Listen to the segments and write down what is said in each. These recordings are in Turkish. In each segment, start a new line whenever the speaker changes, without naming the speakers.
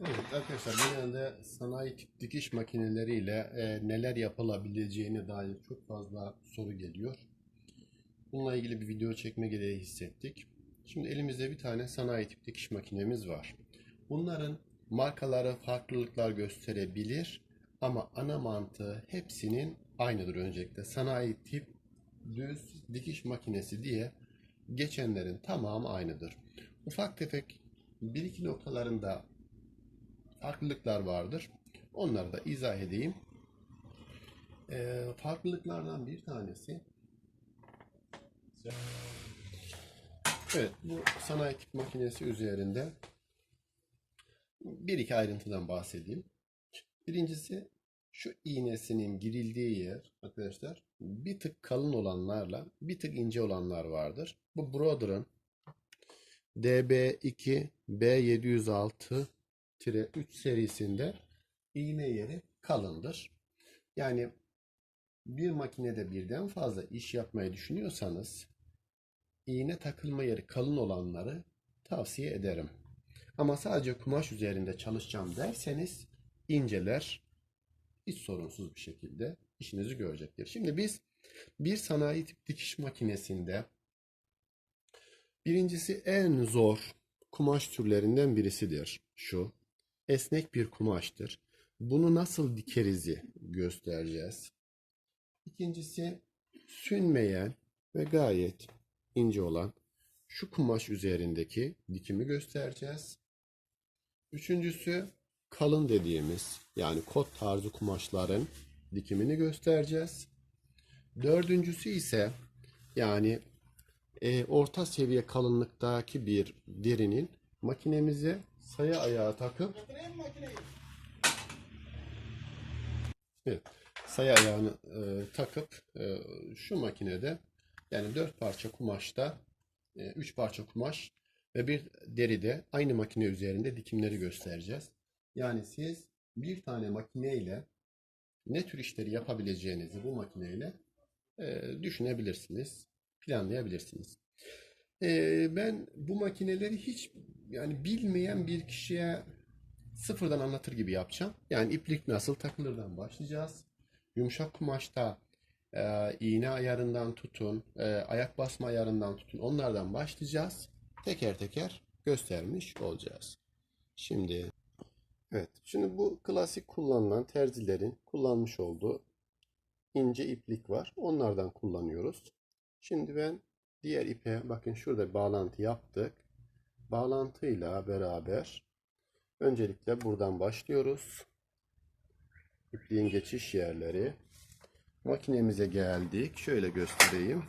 Evet arkadaşlar genelde sanayi tip dikiş makineleriyle e, neler yapılabileceğine dair çok fazla soru geliyor. Bununla ilgili bir video çekme gereği hissettik. Şimdi elimizde bir tane sanayi tip dikiş makinemiz var. Bunların markaları farklılıklar gösterebilir ama ana mantığı hepsinin aynıdır öncelikle. Sanayi tip düz dikiş makinesi diye geçenlerin tamamı aynıdır. Ufak tefek bir iki noktalarında farklılıklar vardır. Onları da izah edeyim. Ee, farklılıklardan bir tanesi Evet, bu sanayi tip makinesi üzerinde bir iki ayrıntıdan bahsedeyim. Birincisi şu iğnesinin girildiği yer arkadaşlar bir tık kalın olanlarla bir tık ince olanlar vardır. Bu Brother'ın DB2 B706 3 serisinde iğne yeri kalındır. Yani bir makinede birden fazla iş yapmayı düşünüyorsanız iğne takılma yeri kalın olanları tavsiye ederim. Ama sadece kumaş üzerinde çalışacağım derseniz inceler hiç sorunsuz bir şekilde işinizi görecektir. Şimdi biz bir sanayi tip dikiş makinesinde birincisi en zor kumaş türlerinden birisidir şu. Esnek bir kumaştır. Bunu nasıl dikerizi göstereceğiz. İkincisi sünmeyen ve gayet ince olan şu kumaş üzerindeki dikimi göstereceğiz. Üçüncüsü kalın dediğimiz yani kot tarzı kumaşların dikimini göstereceğiz. Dördüncüsü ise yani e, orta seviye kalınlıktaki bir derinin makinemize saya ayağı takıp Evet, saya ayağını e, takıp e, şu makinede yani dört parça kumaşta e, üç parça kumaş ve bir deride aynı makine üzerinde dikimleri göstereceğiz. Yani siz bir tane makineyle ne tür işleri yapabileceğinizi bu makineyle e, düşünebilirsiniz, planlayabilirsiniz. Ben bu makineleri hiç yani bilmeyen bir kişiye sıfırdan anlatır gibi yapacağım. Yani iplik nasıl takılırdan başlayacağız. Yumuşak kumaşta e, iğne ayarından tutun, e, ayak basma ayarından tutun. Onlardan başlayacağız. Teker teker göstermiş olacağız. Şimdi evet, şimdi bu klasik kullanılan terzilerin kullanmış olduğu ince iplik var. Onlardan kullanıyoruz. Şimdi ben diğer ipe bakın şurada bağlantı yaptık. Bağlantıyla beraber öncelikle buradan başlıyoruz. İpliğin geçiş yerleri. Makinemize geldik. Şöyle göstereyim.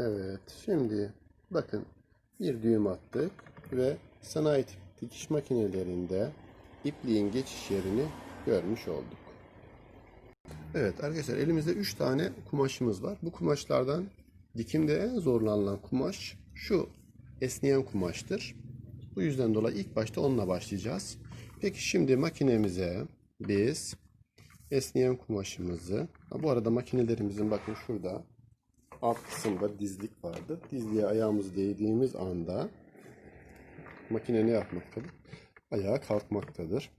Evet, şimdi bakın bir düğüm attık ve sanayi dikiş makinelerinde ipliğin geçiş yerini görmüş olduk. Evet arkadaşlar elimizde 3 tane kumaşımız var. Bu kumaşlardan dikimde en zorlanılan kumaş şu esneyen kumaştır. Bu yüzden dolayı ilk başta onunla başlayacağız. Peki şimdi makinemize biz esneyen kumaşımızı, bu arada makinelerimizin bakın şurada alt kısımda dizlik vardı. Dizliğe ayağımız değdiğimiz anda makine ne yapmaktadır? Ayağa kalkmaktadır.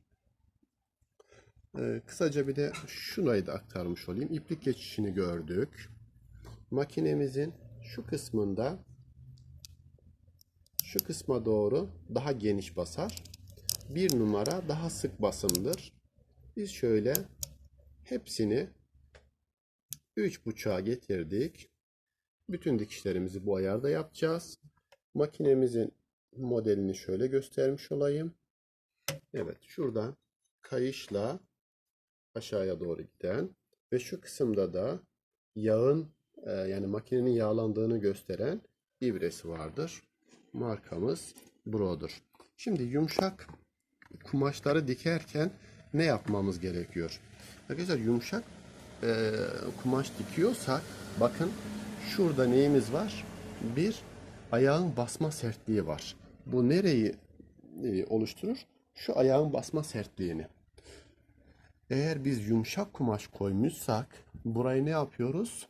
Ee, kısaca bir de şurayı da aktarmış olayım. İplik geçişini gördük. Makinemizin şu kısmında şu kısma doğru daha geniş basar. Bir numara daha sık basımdır. Biz şöyle hepsini üç buçuğa getirdik. Bütün dikişlerimizi bu ayarda yapacağız. Makinemizin modelini şöyle göstermiş olayım. Evet, şuradan kayışla aşağıya doğru giden ve şu kısımda da yağın e, yani makinenin yağlandığını gösteren ibresi vardır. Markamız Bro'dur. Şimdi yumuşak kumaşları dikerken ne yapmamız gerekiyor? Arkadaşlar yumuşak e, kumaş dikiyorsak bakın şurada neyimiz var? Bir ayağın basma sertliği var. Bu nereyi e, oluşturur? Şu ayağın basma sertliğini. Eğer biz yumuşak kumaş koymuşsak burayı ne yapıyoruz?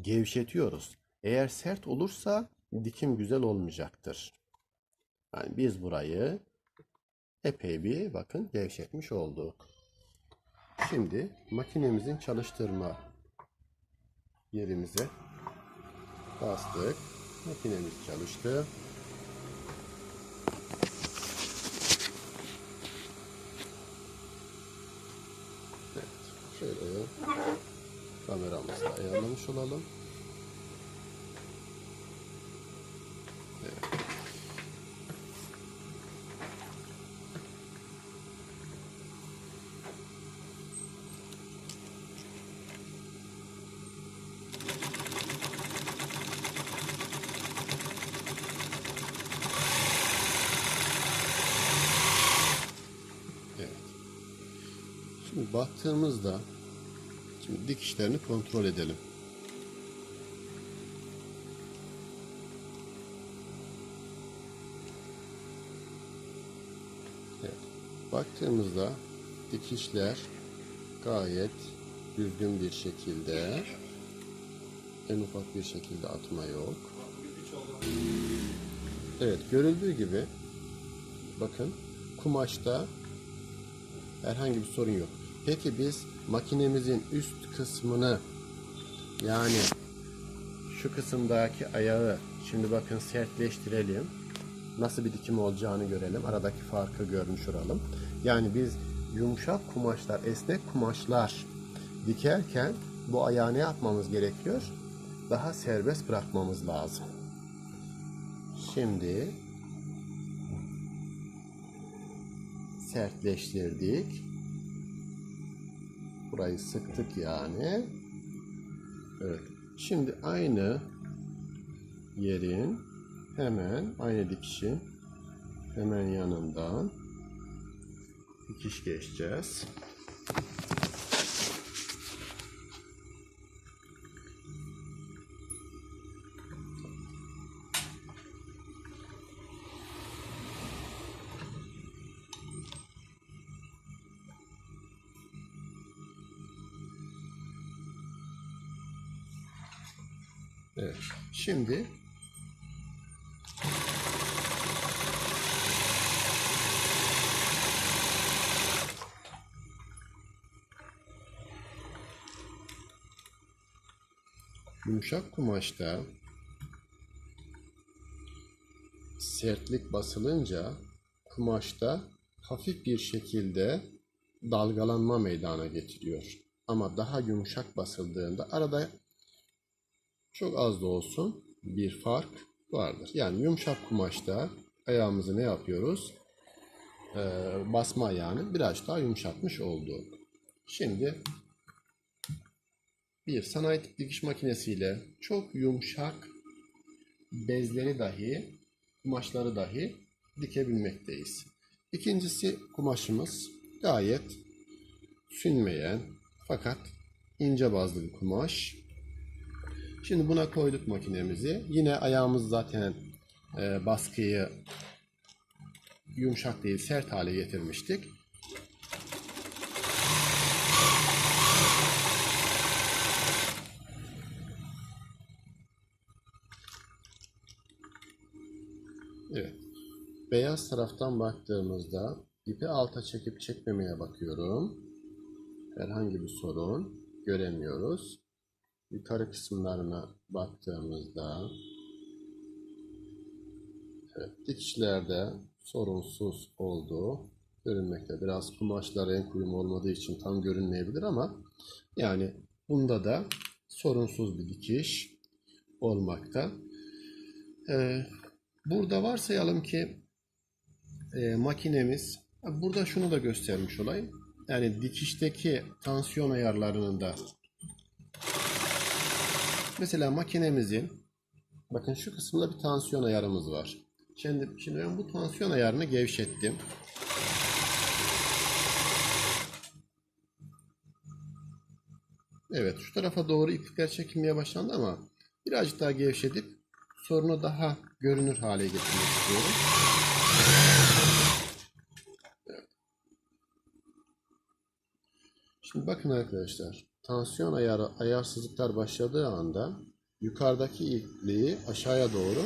Gevşetiyoruz. Eğer sert olursa dikim güzel olmayacaktır. Yani biz burayı epey bir bakın gevşetmiş olduk. Şimdi makinemizin çalıştırma yerimize bastık. Makinemiz çalıştı. Evet, şöyle kameramızı ayarlamış olalım. Şimdi baktığımızda şimdi dikişlerini kontrol edelim. Evet. Baktığımızda dikişler gayet düzgün bir şekilde en ufak bir şekilde atma yok. Evet görüldüğü gibi bakın kumaşta herhangi bir sorun yok. Peki biz makinemizin üst kısmını yani şu kısımdaki ayağı şimdi bakın sertleştirelim. Nasıl bir dikim olacağını görelim. Aradaki farkı görmüş olalım. Yani biz yumuşak kumaşlar, esnek kumaşlar dikerken bu ayağı ne yapmamız gerekiyor? Daha serbest bırakmamız lazım. Şimdi sertleştirdik. Burayı sıktık yani. Evet. Şimdi aynı yerin hemen aynı dikişin hemen yanından dikiş geçeceğiz. Evet. Şimdi yumuşak kumaşta sertlik basılınca kumaşta hafif bir şekilde dalgalanma meydana getiriyor. Ama daha yumuşak basıldığında arada çok az da olsun bir fark vardır. Yani yumuşak kumaşta ayağımızı ne yapıyoruz? Ee, basma ayağını biraz daha yumuşatmış olduk. Şimdi bir sanayi tip dikiş makinesiyle çok yumuşak bezleri dahi, kumaşları dahi dikebilmekteyiz. İkincisi kumaşımız gayet sünmeyen fakat ince bazlı bir kumaş. Şimdi buna koyduk makinemizi. Yine ayağımız zaten e, baskıyı yumuşak değil sert hale getirmiştik. Evet. Beyaz taraftan baktığımızda ipi alta çekip çekmemeye bakıyorum. Herhangi bir sorun göremiyoruz. Yukarı kısımlarına baktığımızda evet, dikişlerde sorunsuz olduğu görünmekte. Biraz kumaşla renk uyumu olmadığı için tam görünmeyebilir ama yani bunda da sorunsuz bir dikiş olmakta. Ee, burada varsayalım ki e, makinemiz burada şunu da göstermiş olayım. Yani dikişteki tansiyon ayarlarının da mesela makinemizin bakın şu kısımda bir tansiyon ayarımız var. Şimdi, şimdi ben bu tansiyon ayarını gevşettim. Evet şu tarafa doğru iplikler çekilmeye başlandı ama birazcık daha gevşetip sorunu daha görünür hale getirmek istiyorum. Şimdi bakın arkadaşlar tansiyon ayarı ayarsızlıklar başladığı anda yukarıdaki ipliği aşağıya doğru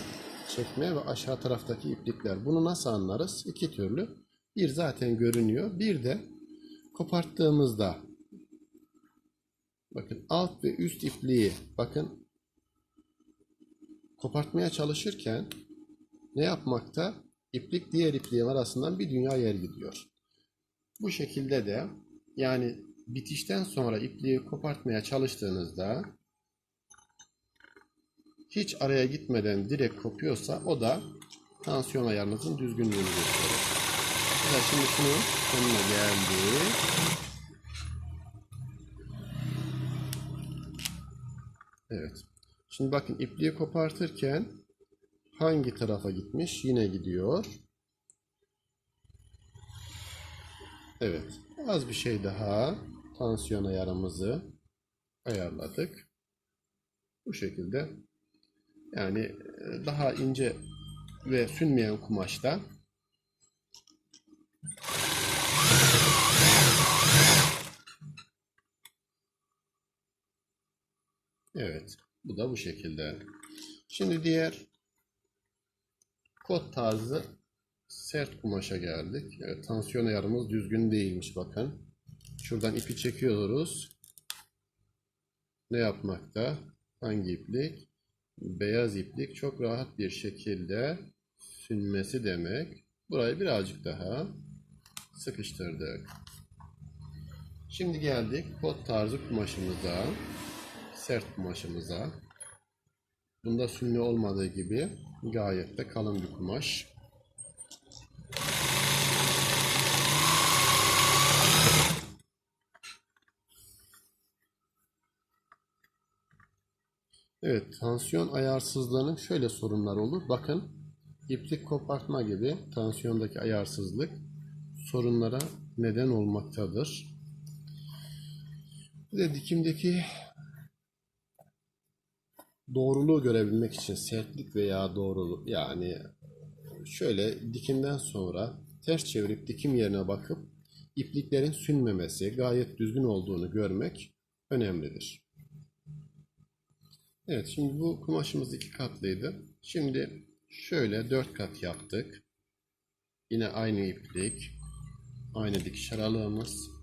çekme ve aşağı taraftaki iplikler. Bunu nasıl anlarız? İki türlü. Bir zaten görünüyor. Bir de koparttığımızda Bakın alt ve üst ipliği bakın kopartmaya çalışırken ne yapmakta? İplik diğer ipliğin arasından bir dünya yer gidiyor. Bu şekilde de yani bitişten sonra ipliği kopartmaya çalıştığınızda hiç araya gitmeden direkt kopuyorsa o da tansiyon ayarınızın düzgünlüğünü gösterir. Mesela şimdi şunu sonuna geldi. Evet. Şimdi bakın ipliği kopartırken hangi tarafa gitmiş? Yine gidiyor. Evet. Az bir şey daha tansiyon ayarımızı ayarladık. Bu şekilde yani e, daha ince ve sünmeyen kumaşta Evet. Bu da bu şekilde. Şimdi diğer kot tarzı sert kumaşa geldik. Evet, tansiyon ayarımız düzgün değilmiş bakın. Şuradan ipi çekiyoruz. Ne yapmakta? Hangi iplik? Beyaz iplik çok rahat bir şekilde sünmesi demek. Burayı birazcık daha sıkıştırdık. Şimdi geldik kot tarzı kumaşımıza sert kumaşımıza. Bunda sünni olmadığı gibi gayet de kalın bir kumaş. Evet, tansiyon ayarsızlığının şöyle sorunlar olur. Bakın, iplik kopartma gibi tansiyondaki ayarsızlık sorunlara neden olmaktadır. Bir de dikimdeki doğruluğu görebilmek için sertlik veya doğruluk yani şöyle dikimden sonra ters çevirip dikim yerine bakıp ipliklerin sünmemesi, gayet düzgün olduğunu görmek önemlidir. Evet şimdi bu kumaşımız iki katlıydı. Şimdi şöyle dört kat yaptık. Yine aynı iplik, aynı dikiş aralığımız.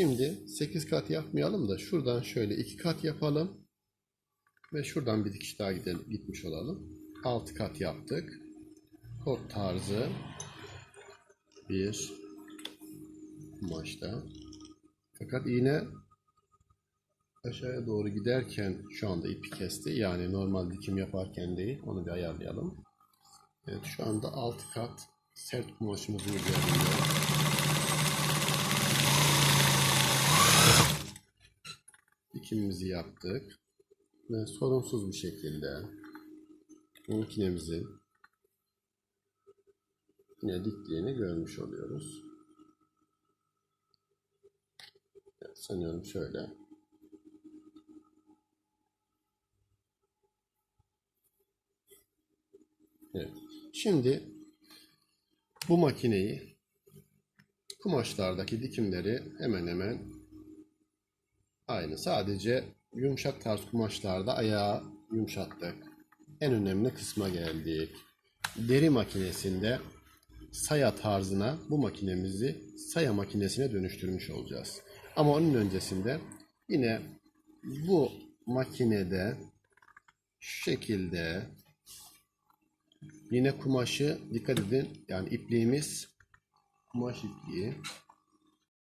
Şimdi 8 kat yapmayalım da şuradan şöyle 2 kat yapalım. Ve şuradan bir dikiş daha gidelim, gitmiş olalım. 6 kat yaptık. Kot tarzı bir kumaşta. Fakat iğne aşağıya doğru giderken şu anda ipi kesti. Yani normal dikim yaparken değil. Onu bir ayarlayalım. Evet şu anda 6 kat sert kumaşımızın üzerinde. Dikimimizi yaptık ve sorunsuz bir şekilde makinemizin yine diktiğini görmüş oluyoruz. Evet, sanıyorum şöyle. Evet. Şimdi bu makineyi kumaşlardaki dikimleri hemen hemen Aynı. Sadece yumuşak tarz kumaşlarda ayağı yumuşattık. En önemli kısma geldik. Deri makinesinde saya tarzına bu makinemizi saya makinesine dönüştürmüş olacağız. Ama onun öncesinde Yine bu makinede şu şekilde yine kumaşı dikkat edin yani ipliğimiz kumaş ipliği